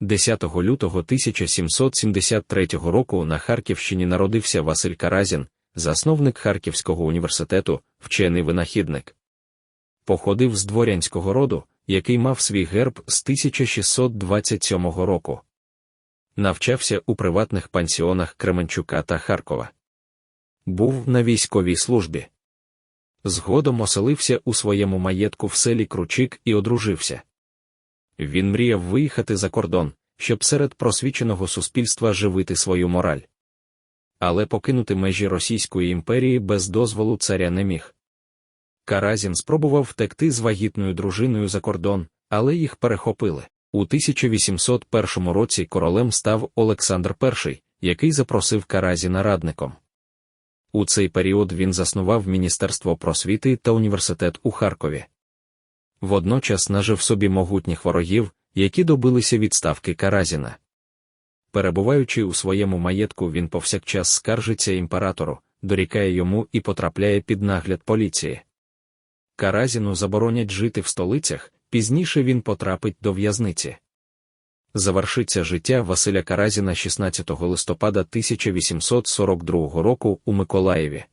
10 лютого 1773 року на Харківщині народився Василь Каразін, засновник Харківського університету, вчений винахідник. Походив з дворянського роду, який мав свій герб з 1627 року. Навчався у приватних пансіонах Кременчука та Харкова. Був на військовій службі. Згодом оселився у своєму маєтку в селі Кручик і одружився. Він мріяв виїхати за кордон, щоб серед просвіченого суспільства живити свою мораль. Але покинути межі Російської імперії без дозволу царя не міг. Каразін спробував втекти з вагітною дружиною за кордон, але їх перехопили. У 1801 році королем став Олександр І, який запросив Каразіна радником. У цей період він заснував Міністерство просвіти та університет у Харкові. Водночас нажив собі могутніх ворогів, які добилися відставки Каразіна. Перебуваючи у своєму маєтку, він повсякчас скаржиться імператору, дорікає йому і потрапляє під нагляд поліції. Каразіну заборонять жити в столицях, пізніше він потрапить до в'язниці. Завершиться життя Василя Каразіна 16 листопада 1842 року у Миколаєві.